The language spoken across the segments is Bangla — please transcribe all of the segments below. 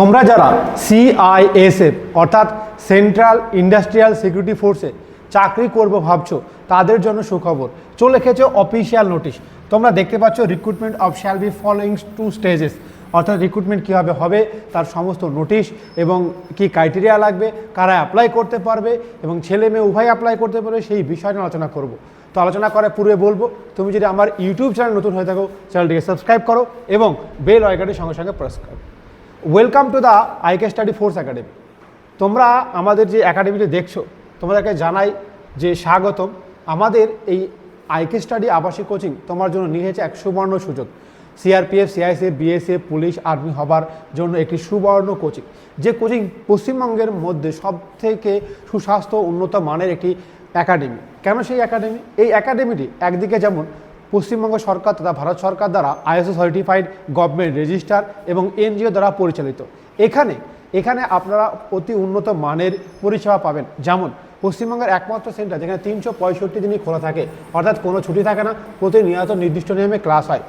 তোমরা যারা সিআইএসএফ অর্থাৎ সেন্ট্রাল ইন্ডাস্ট্রিয়াল সিকিউরিটি ফোর্সে চাকরি করব ভাবছ, তাদের জন্য সুখবর। চলে এসেছে অফিসিয়াল নোটিশ তোমরা দেখতে পাচ্ছ recruitment of shall be following two stages অর্থাৎ রিক্রুটমেন্ট কীভাবে হবে, তার সমস্ত নোটিশ এবং কি ক্রাইটেরিয়া লাগবে, কারা অ্যাপ্লাই করতে পারবে এবং ছেলে মেয়ে উভয় অ্যাপ্লাই করতে পারবে, সেই বিষয় নিয়ে আলোচনা করব। তো আলোচনা করার পূর্বে বলব, তুমি যদি আমার ইউটিউব চ্যানেল নতুন হয়ে থাকো চ্যানেলটিকে সাবস্ক্রাইব করো এবং বেল আইকনটির সঙ্গে সঙ্গে প্রেস করো। Welcome to the IK study force academy তোমরা আমাদের যে একাডেমিটি দেখছ, তোমাদেরকে জানাই যে স্বাগতম। আমাদের এই আইকে স্টাডি আবাসিক কোচিং তোমার জন্য নিয়ে এসেছে এক সুবর্ণ সুযোগ। CRPF CISF BSF police army হবার জন্য একটি সুবর্ণ কোচিং যে কোচিং পশ্চিমবঙ্গের মধ্যে সব থেকে সুস্বাস্থ্য, উন্নত মানের একটি একাডেমি কেন সেই একাডেমি এই একাডেমিটি একদিকে যেমন পশ্চিমবঙ্গ সরকার তথা ভারত সরকার দ্বারা আইএসও সার্টিফাইড গভর্নমেন্ট রেজিস্টার এবং এনজিও দ্বারা পরিচালিত। এখানে এখানে আপনারা অতি উন্নত মানের পরিষেবা পাবেন। যেমন, পশ্চিমবঙ্গের একমাত্র সেন্টার যেখানে তিনশো পঁয়ষট্টি দিনই খোলা থাকে। অর্থাৎ কোনো ছুটি থাকে না, প্রতিনিয়ত নির্দিষ্ট নিয়মে ক্লাস হয়।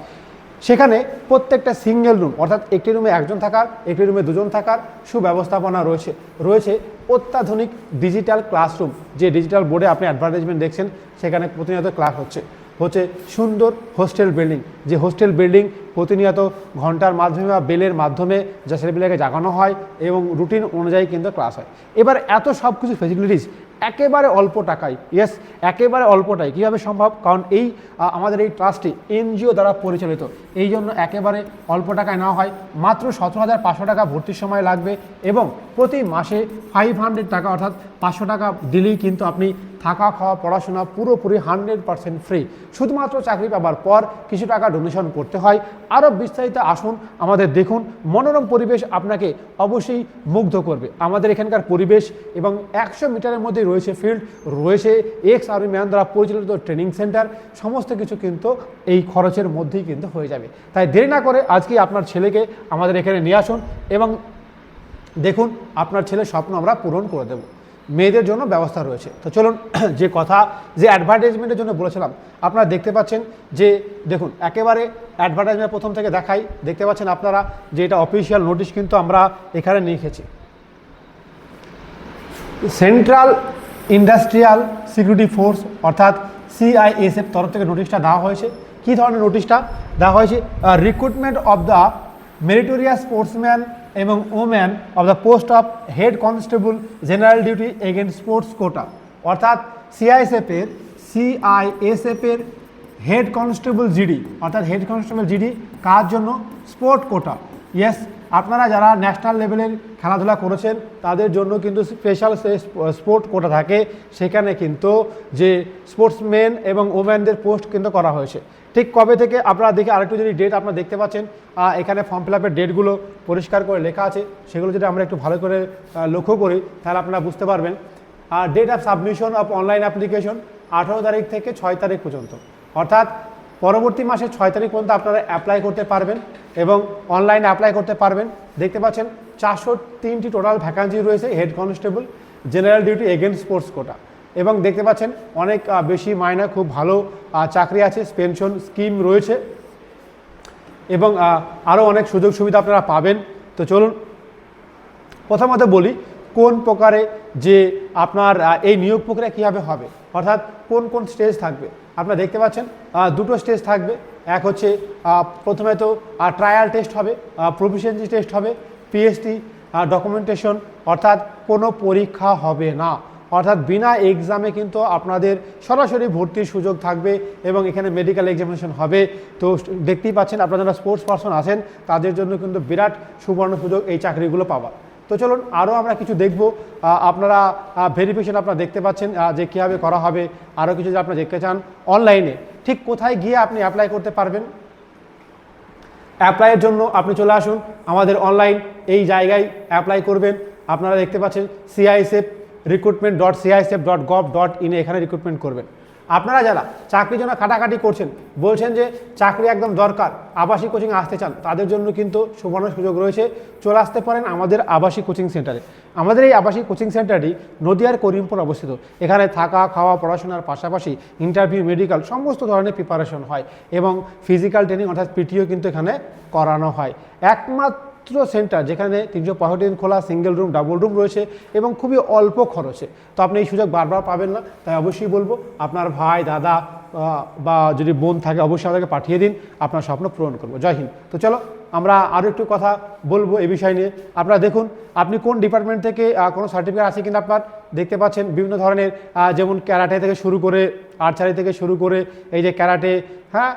সেখানে প্রত্যেকটা সিঙ্গেল রুম অর্থাৎ একটি রুমে একজন থাকার, একটি রুমে দুজন থাকার সুব্যবস্থাপনা রয়েছে। রয়েছে অত্যাধুনিক ডিজিটাল ক্লাসরুম যে ডিজিটাল বোর্ডে আপনি অ্যাডভার্টাইজমেন্ট দেখছেন, সেখানে প্রতিনিয়ত ক্লাস হচ্ছে। হচ্ছে সুন্দর হোস্টেল বিল্ডিং যে হোস্টেল বিল্ডিং প্রতিনিয়ত ঘণ্টার মাধ্যমে বা বেলের মাধ্যমে যা ছেলেপিলেকে জাগানো হয় এবং রুটিন অনুযায়ী কিন্তু ক্লাস হয়। এবার এত সব কিছু ফেসিলিটিস একেবারে অল্প টাকায় ইয়েস একেবারে অল্পটাই কীভাবে সম্ভব? কারণ এই আমাদের এই ট্রাস্টটি এনজিও দ্বারা পরিচালিত। এই জন্য একেবারে অল্প টাকায় নেওয়া হয়। মাত্র সতেরো হাজার পাঁচশো টাকা ভর্তির সময় লাগবে এবং প্রতি মাসে ফাইভ হান্ড্রেড টাকা অর্থাৎ পাঁচশো টাকা দিলেই কিন্তু আপনি থাকা খাওয়া, পড়াশোনা পুরোপুরি হান্ড্রেড পার্সেন্ট ফ্রি শুধুমাত্র চাকরি পাবার পর কিছু টাকা ডোনেশন করতে হয়। আরও বিস্তারিত আসুন আমাদের দেখুন। মনোরম পরিবেশ আপনাকে অবশ্যই মুগ্ধ করবে। আমাদের এখানকার পরিবেশ এবং একশো মিটারের মধ্যে রয়েছে ফিল্ড রয়েছে এক্স আর্মি ম্যান দ্বারা পরিচালিত ট্রেনিং সেন্টার সমস্ত কিছু কিন্তু এই খরচের মধ্যেই কিন্তু হয়ে যাবে। তাই দেরি না করে আজকে আপনার ছেলেকে আমাদের এখানে নিয়ে আসুন এবং দেখুন, আপনার ছেলের স্বপ্ন আমরা পূরণ করে দেব। মেয়েদের জন্য ব্যবস্থা রয়েছে। তো চলুন, যে কথা, যে অ্যাডভার্টাইজমেন্টের জন্য বলেছিলাম, আপনারা দেখতে পাচ্ছেন যে, দেখুন, একেবারে অ্যাডভার্টাইজমেন্ট প্রথম থেকে দেখাই, দেখতে পাচ্ছেন আপনারা যে এটা অফিসিয়াল নোটিশ কিন্তু আমরা এখানে নিয়ে এসেছি। সেন্ট্রাল ইন্ডাস্ট্রিয়াল সিকিউরিটি ফোর্স অর্থাৎ সিআইএসএফ তরফ থেকে নোটিশটা দেওয়া হয়েছে। কী ধরনের নোটিশটা দেওয়া হয়েছে? Recruitment of the meritorious sportsman এবং woman of the post of head constable general duty against sports quota অর্থাৎ সিআইএসএফের সিআইএসএফের হেড কনস্টেবল জিডি অর্থাৎ হেড কনস্টেবল জিডি কার জন্য? স্পোর্ট কোটা ইয়েস আপনারা যারা ন্যাশনাল লেভেলের খেলাধুলা করেছেন, তাদের জন্য কিন্তু স্পেশাল স্পোর্ট কোটা থাকে। সেখানে কিন্তু যে স্পোর্টসম্যান এবং ওম্যানদের পোস্ট কিন্তু করা হয়েছে। ঠিক কবে থেকে? আপনারা দেখে আরেকটু যদি ডেট আপনারা দেখতে পাচ্ছেন এখানে ফর্ম ফিল আপের ডেটগুলো পরিষ্কার করে লেখা আছে। সেগুলো যদি আমরা একটু ভালো করে লক্ষ্য করি, তাহলে আপনারা বুঝতে পারবেন। আর date of submission of online application আঠেরো তারিখ থেকে ছয় তারিখ পর্যন্ত। অর্থাৎ পরবর্তী মাসে ছয় তারিখ পর্যন্ত আপনারা অ্যাপ্লাই করতে পারবেন এবং অনলাইনে অ্যাপ্লাই করতে পারবেন। দেখতে পাচ্ছেন, চারশো তিনটি টোটাল ভ্যাকান্সি রয়েছে head constable general duty against sports quota এবং দেখতে পাচ্ছেন, অনেক বেশি মায়না খুব ভালো চাকরি আছে পেনশন স্কিম রয়েছে। এবং আরও অনেক সুযোগ সুবিধা আপনারা পাবেন। তো চলুন, প্রথমত বলি, কোন প্রকারে যে আপনার এই নিয়োগ প্রক্রিয়া কীভাবে হবে? অর্থাৎ কোন কোন স্টেজ থাকবে? আপনারা দেখতে পাচ্ছেন দুটো স্টেজ থাকবে। এক হচ্ছে প্রথমে তো ট্রায়াল টেস্ট হবে প্রফিসিয়েন্সি টেস্ট হবে পিএসটি ডকুমেন্টেশন অর্থাৎ কোনো পরীক্ষা হবে না। অর্থাৎ বিনা এক্সামে কিন্তু আপনাদের সরাসরি ভর্তির সুযোগ থাকবে এবং এখানে মেডিকেল এক্সামিনেশন হবে। তো দেখতেই পাচ্ছেন, আপনারা যারা স্পোর্টস পার্সন আছেন, তাদের জন্য কিন্তু বিরাট সুবর্ণ সুযোগ এই চাকরিগুলো পাওয়ার তো চলুন আরও আমরা কিছু দেখব। আপনারা ভেরিফিকেশন আপনারা দেখতে পাচ্ছেন যে কীভাবে করা হবে। আরও কিছু যদি আপনারা দেখতে চান অনলাইনে ঠিক কোথায় গিয়ে আপনি অ্যাপ্লাই করতে পারবেন? অ্যাপ্লাইয়ের জন্য আপনি চলে আসুন আমাদের অনলাইন এই জায়গায় অ্যাপ্লাই করবেন। আপনারা দেখতে পাচ্ছেন CISF recruitment dot CISF dot gov dot ইনে এখানে রিক্রুটমেন্ট করবেন। আপনারা যারা চাকরির জন্য কাটাকাটি করছেন, বলছেন যে চাকরি একদম দরকার, আবাসিক কোচিং আসতে চান, তাদের জন্য কিন্তু সুবর্ণ সুযোগ রয়েছে। চলে আসতে পারেন আমাদের আবাসিক কোচিং সেন্টারে। আমাদের এই আবাসিক কোচিং সেন্টারটি নদিয়ার করিমপুর অবস্থিত। এখানে থাকা, খাওয়া, পড়াশোনার পাশাপাশি ইন্টারভিউ, মেডিকেল সমস্ত ধরনের প্রিপারেশন হয় এবং ফিজিক্যাল ট্রেনিং অর্থাৎ পিটিও কিন্তু এখানে করানো হয়। একমাত্র একমাত্র সেন্টার যেখানে তিনশো পঁয়ষট্টি দিন খোলা সিঙ্গেল রুম ডাবল রুম রয়েছে এবং খুবই অল্প খরচে। তো আপনি এই সুযোগ বারবার পাবেন না, তাই অবশ্যই বলব আপনার ভাই, দাদা বা যদি বোন থাকে অবশ্যই আমাদেরকে পাঠিয়ে দিন, আপনার স্বপ্ন পূরণ করব। জয় হিন্দ। তো চলো, আমরা আরও একটু কথা বলব এই বিষয় নিয়ে। আপনারা দেখুন, আপনি কোন ডিপার্টমেন্ট থেকে কোনো সার্টিফিকেট আছে কিনা আপনার? দেখতে পাচ্ছেন বিভিন্ন ধরনের যেমন ক্যারাটে থেকে শুরু করে আর্চারি থেকে শুরু করে, এই যে ক্যারাটে হ্যাঁ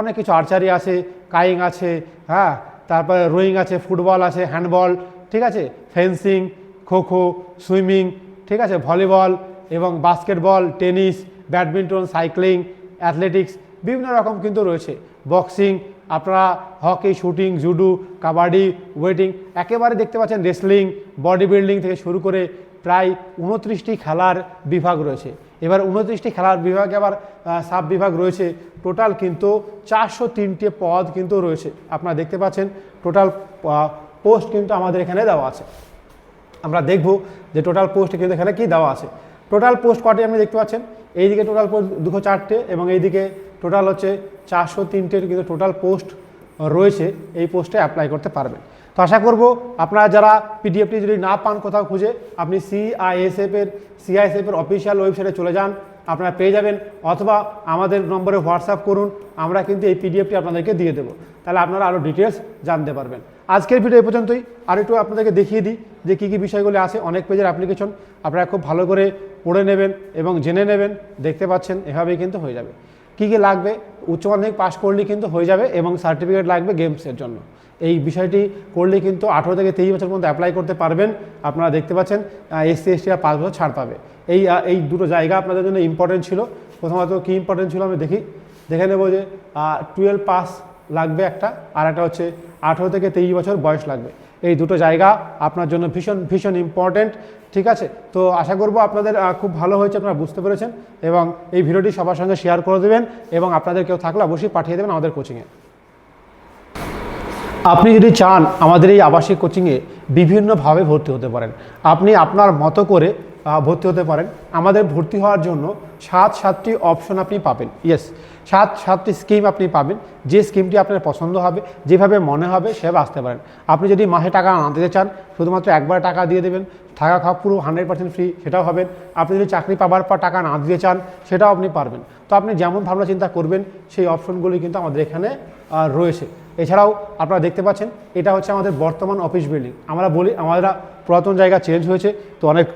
অনেক কিছু আর্চারি আছে কাইং আছে হ্যাঁ তারপরে রোয়িং আছে, ফুটবল আছে, হ্যান্ডবল, ঠিক আছে? ফেন্সিং, খোখো, সুইমিং, ঠিক আছে? ভলিবল এবং basketball, tennis, badminton, cycling, athletics, বিভিন্ন রকম কিন্তু রয়েছে। বক্সিং, আপনারা হকি, শুটিং, জুডু, কাবাডি, ওয়েটিং, একেবারে দেখতে পাচ্ছেন রেসলিং, বডি বিল্ডিং থেকে শুরু করে প্রায় উনত্রিশটি খেলার বিভাগ রয়েছে। এবার উনত্রিশটি খেলার বিভাগে আবার সাব বিভাগ রয়েছে। টোটাল কিন্তু চারশো তিনটে পদ কিন্তু রয়েছে। আপনারা দেখতে পাচ্ছেন টোটাল পোস্ট কিন্তু আমাদের এখানে দেওয়া আছে। আমরা দেখব যে টোটাল পোস্ট কিন্তু এখানে কি দেওয়া আছে। টোটাল পোস্ট কটি আপনি দেখতে পাচ্ছেন? এইদিকে টোটাল পোস্ট দুশো চারটে এবং এইদিকে টোটাল হচ্ছে চারশো তিনটের কিন্তু টোটাল পোস্ট রয়েছে। এই পোস্টে অ্যাপ্লাই করতে পারবেন। তো আশা করব আপনারা যারা পিডিএফটি যদি না পান কোথাও খুঁজে, আপনি সিআইএসএফ এর সিআইএসএফ এর অফিসিয়াল ওয়েবসাইটে চলে যান, আপনারা পেয়ে যাবেন। অথবা আমাদের নম্বরে হোয়াটসঅ্যাপ করুন, আমরা কিন্তু এই পিডিএফটি আপনাদেরকে দিয়ে দেবো। তাহলে আপনারা আরও ডিটেলস জানতে পারবেন। আজকের ভিডিও এ পর্যন্তই। আর একটু আপনাদেরকে দেখিয়ে দিই যে কী কী বিষয়গুলি আছে। অনেক পেজের অ্যাপ্লিকেশন আপনারা খুব ভালো করে পড়ে নেবেন এবং জেনে নেবেন, দেখতে পাচ্ছেন, এভাবেই কিন্তু হয়ে যাবে। কী কী লাগবে? উচ্চ মাধ্যমিক পাস করলেই কিন্তু হয়ে যাবে এবং সার্টিফিকেট লাগবে গেমসের জন্য। এই বিষয়টি করলে কিন্তু আঠেরো থেকে তেইশ বছর পর্যন্ত অ্যাপ্লাই করতে পারবেন। আপনারা দেখতে পাচ্ছেন এসসি এসটিরা পাঁচ বছর ছাড় পাবে। এই এই দুটো জায়গা আপনাদের জন্য ইম্পর্টেন্ট ছিল। প্রথমত কী ইম্পর্টেন্ট ছিল আমি দেখি, দেখে নেব যে টুয়েলভ পাস লাগবে একটা, আর একটা হচ্ছে আঠেরো থেকে তেইশ বছর বয়স লাগবে। এই দুটো জায়গা আপনার জন্য ভীষণ ভীষণ ইম্পর্টেন্ট ঠিক আছে? তো আশা করব আপনাদের খুব ভালো হয়েছে, আপনারা বুঝতে পেরেছেন। এবং এই ভিডিওটি সবার সঙ্গে শেয়ার করে দেবেন এবং আপনাদের কেউ থাকলে অবশ্যই পাঠিয়ে দেবেন আমাদের কোচিংয়ে আপনি যদি চান আমাদের এই আবাসিক কোচিংয়ে বিভিন্নভাবে ভর্তি হতে পারেন, আপনি আপনার মতো করে ভর্তি হতে পারেন। আমাদের ভর্তি হওয়ার জন্য সাত সাতটি অপশন আপনি পাবেন। ইয়েস সাত সাতটি স্কিম আপনি পাবেন। যে স্কিমটি আপনার পছন্দ হবে, যেভাবে মনে হবে সেভাবে আসতে পারেন। আপনি যদি মাসে টাকা না দিতে চান, শুধুমাত্র একবার টাকা দিয়ে দেবেন, থাকা খাওয়া পুরো হান্ড্রেড পার্সেন্ট ফ্রি, সেটাও হবেন আপনি যদি চাকরি পাবার পর টাকা না দিতে চান, সেটাও আপনি পারবেন। তো আপনি যেমন ভাবনা চিন্তা করবেন, সেই অপশনগুলি কিন্তু আমাদের এখানে রয়েছে। এছাড়াও আপনারা দেখতে পাচ্ছেন, এটা হচ্ছে আমাদের বর্তমান অফিস বিল্ডিং আমরা বলি আমরা পুরাতন জায়গা চেঞ্জ হয়েছে, তো অনেক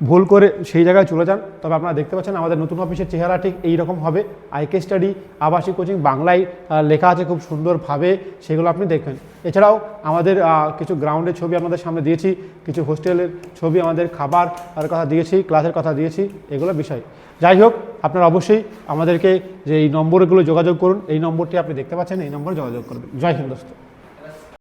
ভুল করে সেই জায়গায় চলে যান। তবে আপনারা দেখতে পাচ্ছেন, আমাদের নতুন অফিসের চেহারা ঠিক এই রকম হবে আইকে স্টাডি আবাসিক কোচিং বাংলায় লেখা আছে খুব সুন্দরভাবে, সেগুলো আপনি দেখবেন। এছাড়াও আমাদের কিছু গ্রাউন্ডের ছবি আপনাদের সামনে দিয়েছি, কিছু হোস্টেলের ছবি আমাদের খাবার কথা দিয়েছি ক্লাসের কথা দিয়েছি, এগুলো বিষয়। যাই হোক আপনারা অবশ্যই আমাদেরকে যে এই নম্বরগুলো যোগাযোগ করুন, এই নম্বরটি আপনি দেখতে পাচ্ছেন, এই নম্বরে যোগাযোগ করবেন। জয় হিন্দ দোস্ত।